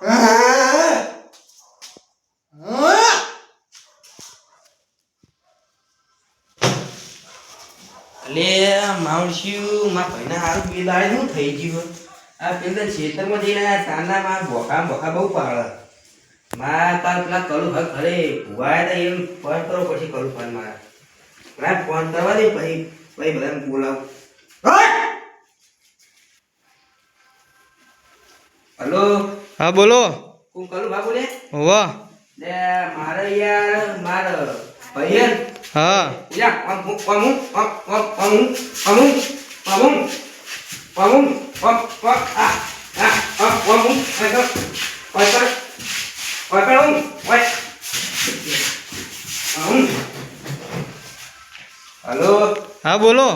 અલે માવશ્યું માં ભાઈને હારું બે દાડે શું થઈ ગયું આ પેલા ખેતરમાં જઈને આ તાના માં ભોખા ભોખા બહુ પાડે. માં તાર પેલા કલુ ભાઈ ઘરે ભુવાય તા એમ ફોન કરો પછી કલુ ફોન મારે. પેલા ફોન કરવા દે પછી પછી બધાને બોલાવું. હલો? હા બોલો હું કલુ ભા બોલે વાહ લે મારે યાર મારે ભાઈ હા Ya, kamu, kamu, kamu, kamu, kamu, kamu, kamu, kamu, ah, ah, ah, kamu, ayo, ayo, ayo, kamu, ayo, kamu, hello હા બોલો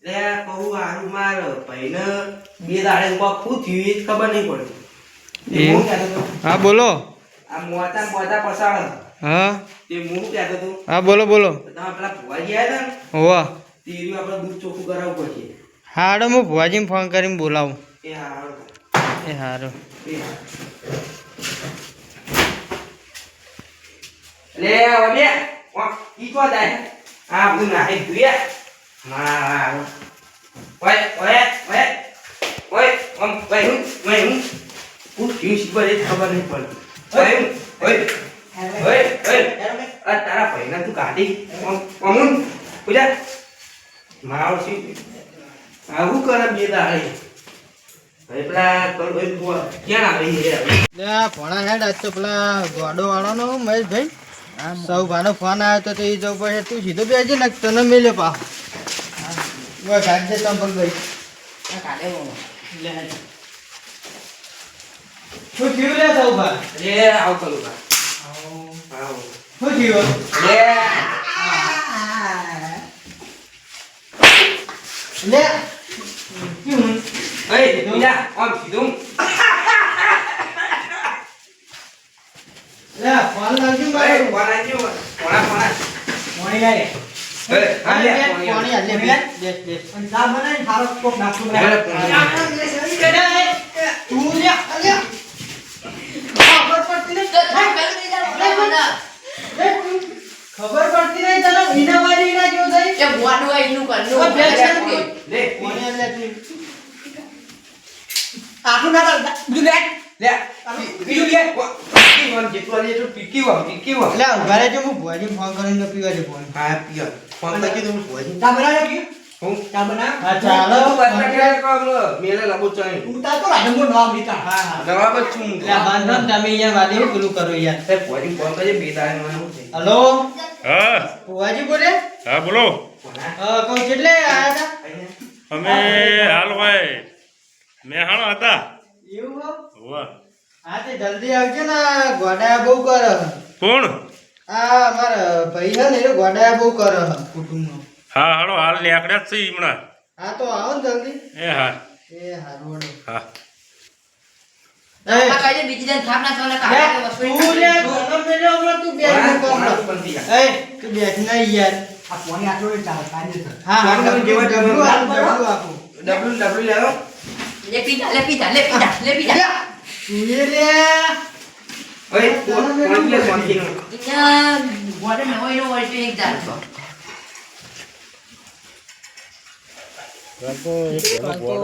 લે કહું હારું માર ભાઈને બે દાડે કોક શું થયું ખબર નહીં પડતી હા બોલો. હા. હા બોલો બોલો. હોવા. હાડો હું ભુવાજીને ફોન કરીને બોલાવું. એ હારો હા. હું ઓય હું. હું ક્યું શીખવા દે ખબર નહીં પડતી. ઓય ઓય ઓય ઓય આ તારા ભાઈના તું કાઢી? ઓમ ઓમ પૂજા. શી આવું કરે બે દાડે? ભણા હેડ આજ તો પેલા ગોડો મહેશભાઈ ફોન આવ્યો તો એ જવું પડે. તું સીધો બેજે ને તને મેલ્યો પા બસ આજે ચંપલ ભાઈ શું થયું લે સૌ બા એ આવ કલુ બા આવ. શું થયું? લે લે. કેમ એ જા આમ કીધું. લે ફોન લાગ્યું ભાઈ ફોન લાગ્યું તું તો ના બીજું લે બીજું લે. પીકી પીકી વામ પીકી વામ લે. ઊભા રહેજો હું ફોન કરીને પીવા દે ફોન હા પીવા ફોન લખી દઉં ભોજી તમારા કે હું ચા બના હા ચાલો બતકે કોમલો મેલે તમે યાર વાલી પેલું કરો યાર. તે પોરી કોલ હા. પુવાજી બોલે? હા બોલો. કેટલે આયા હતા? અમે હાલ હોય. મેહાણો હતા. એવું વાહ. હા જલ્દી આવજો ને ગોડા બહુ કરે. કોણ? આ અમાર ભાઈ હે ને ગોડા બહુ કરે. કુટુંબ હા હાલો હાલ નીકળ્યા જ છે હમણાં. હા તો આવો ને જલ્દી. એ હા. એ હારું રોડ. હા. બીજી જણ થાપ ના ચાલે તું બે ગોડો તું બેસ Con ને ને યાર. આ કોની આટલો ચાલ દે. હા હા ગોડો ડબલું આપો ડબલું જેવા ડબલું લેવો. લે પીતા લે પીતા લે પીતા લે પીતા તું એ લે. ઓય, કોણ કોણ કે કોણ કે? ઇન્યા ગોડે મે હોય નો હોય તો એક જાત તો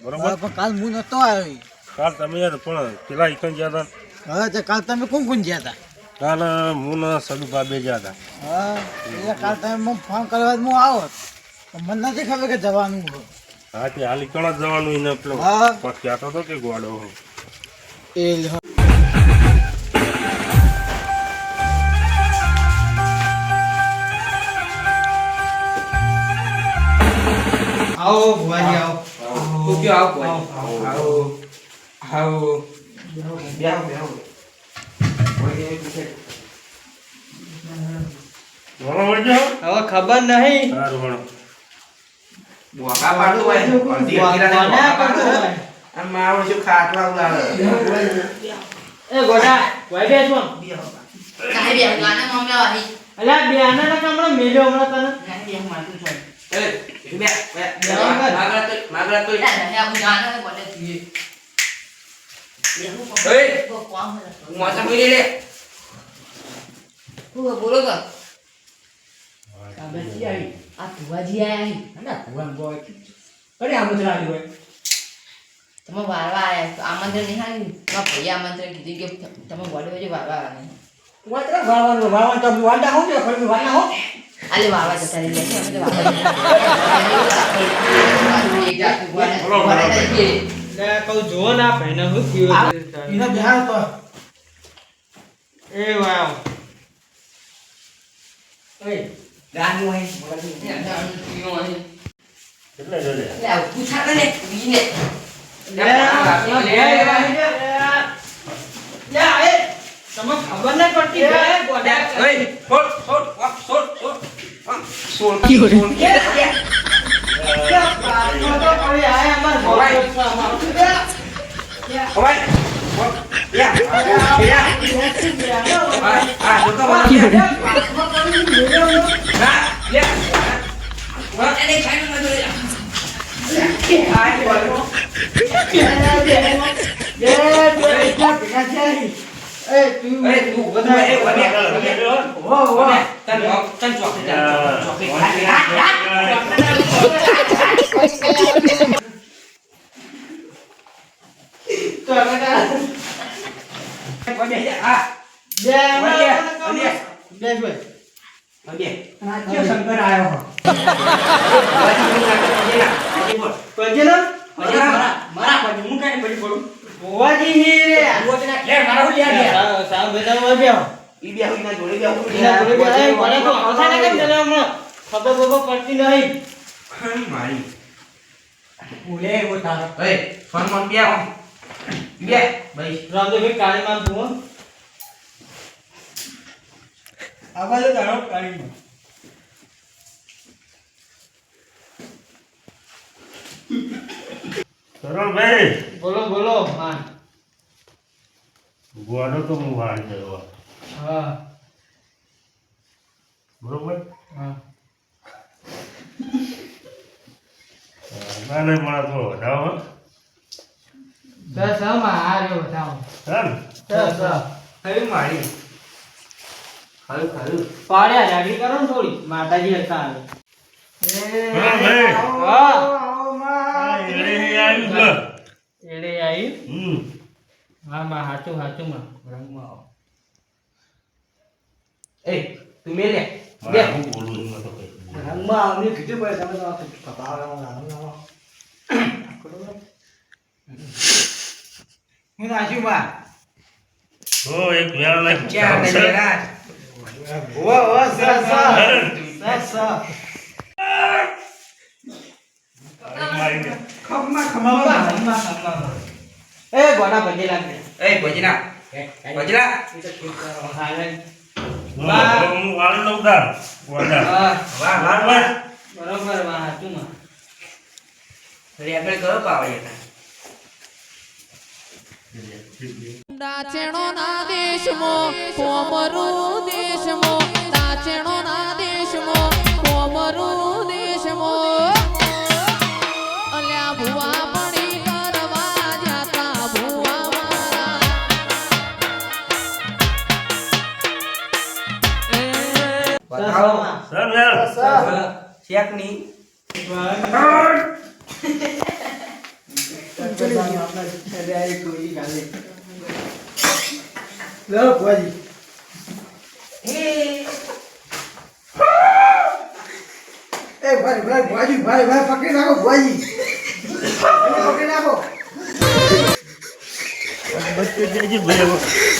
બરોબર? કાલ હું નતો આવ્યો કાલ તમે યાર પણ પેલા ઇકન ગયા હતા? હા તે કાલ તમે કોણ કોણ ગયા હતા? કાલ હું ને બાબે ગયા હતા. હા એટલે કાલ તમે મને ફોન કરવા હું આવો. મને નથી ખબર કે જવાનું હા તે હાલ ઇકણ જ જવાનું એને પેલો. હા. કહેતો હતો કે ગોડો એ આવો ભુવાજી આવો તું કયો આવો કોઈ? આવો. આવો. બેહો, બેહો. હવે ખબર નહીં બોકા પાડતું હોય. અડધી અડધી રાતે બોકા હોય. આમ મારો શું ખાટલા ઉડાડે. એ ગોડા વાઈ બેસો કાઈ બે ગાના મમ્મી આવી અલ્યા બેના ના કામડા મેલ્યો હમણાં તને છે બોલો તો આ ભુવાજી આયા ભુવાન બોય અરે આમંત્રણ આવ્યું હોય તમે વારવા આવ્યા તો આમંત્રણ નહીં હાલી મારા ભાઈએ આમંત્રણ કીધું કે તમે બોલે બાજુ વારવા આવ્યા નહીં વાતરા વારવાનું વારવાનું તો વાંડા હો ને વાંડા હો bawa ni. Ali bawa tu tadi dia, tama tu bawa. Ini jatuh buat, buat tadi. લે કહું જુઓ ને ભાઈને? બિહાર તો એ વાવ. કેટલે જડે. લે. લે, ખબર નહીં પડતી બે ગોડા. Ê! Sốt! Sốt! Sốt! Sốt! Sốt! તો એ તું બે. બે શંકર આવ્યો. મારા હું કઈ પડી પડું ભોવાજી હી મારા હું લ્યા ગયા? બેટા. જોડે એ મને તો આવતા ને કેમ હમણાં. ખબર પડતી નહીં. એવો તારો. માં સરળભાઈ બોલો બોલો હા ગોળો તો હું વાળ દેવા હા. બરોબર? હા. ના ના મળે તો વધાવો દસમાં આ રહ્યો વધાવો. ચાલ. દસ સર મારી. ખાલી khử. પાડ્યા જાડી કરો ને થોડી. માતાજી હતા. આવે સરળભાઈ હા. આ એળે એડે આવી. હમ. હા માં હાચું હાચું માં રંગમાં આવો Ê, tụi mê nè. મારે Bia. હું બોલું એમાં તો કઈ નહીં. રંગમાં આવની કીધું પડે તમે તો કપાવવાનો નાનો નાનો હું નાખ્યું બા હો એક વેળ નાખ Cha này nè ra. ઓ એ ગોડા. હાલે હું હું. લઉં તાર. ગોળા હા Vào, vào, બરોબરમાં હાચું માં Rồi આગળ કરો પાવા ના દેશમાં કોમરું ની. લો ભુવાજી એ ભાઈ ભાઈ ભુવાજી ભાઈ ભાઈ પકડી નાખો એને પકડી નાખો. બચ્ચે ભાઈ?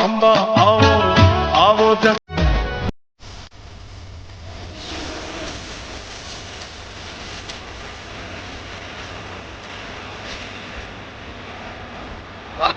ಅಂಬಾ ಆವೋ ಆವೋ ತ 아,